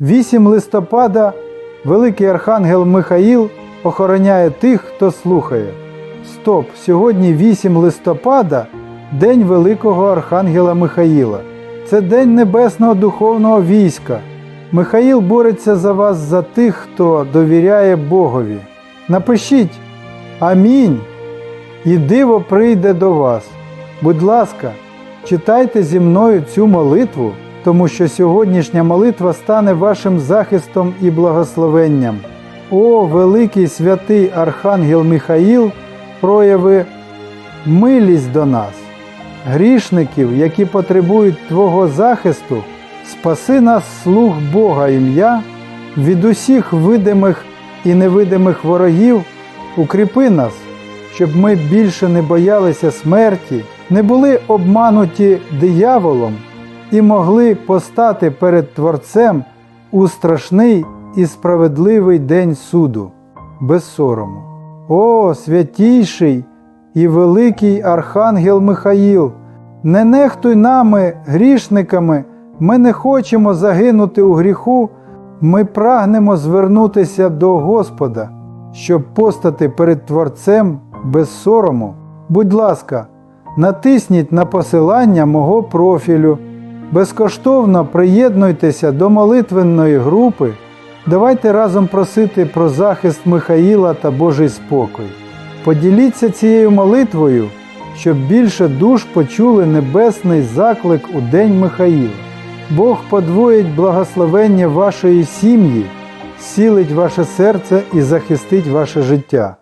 8 листопада великий архангел Михаїл охороняє тих, хто слухає. Стоп! Сьогодні 8 листопада День Великого Архангела Михаїла. Це День Небесного Духовного війська. Михаїл бореться за вас за тих, хто довіряє Богові. Напишіть Амінь. І диво прийде до вас. Будь ласка, читайте зі мною цю молитву, тому що сьогоднішня молитва стане вашим захистом і благословенням. О, великий святий Архангел Михаїл, прояви милість до нас, грішників, які потребують Твого захисту, спаси нас, слуг Бога ім'я, від усіх видимих і невидимих ворогів, укріпи нас, щоб ми більше не боялися смерті, не були обмануті дияволом і могли постати перед Творцем у страшний і справедливий день суду, без сорому. О, святійший і великий Архангел Михаїл, не нехтуй нами, грішниками, ми не хочемо загинути у гріху, ми прагнемо звернутися до Господа, щоб постати перед Творцем без сорому. Будь ласка, натисніть на посилання мого профілю. Безкоштовно приєднуйтеся до молитвенної групи. Давайте разом просити про захист Михаїла та Божий спокій. Поділіться цією молитвою, щоб більше душ почули небесний заклик у День Михаїла. Бог подвоїть благословення вашої сім'ї, сілить ваше серце і захистить ваше життя.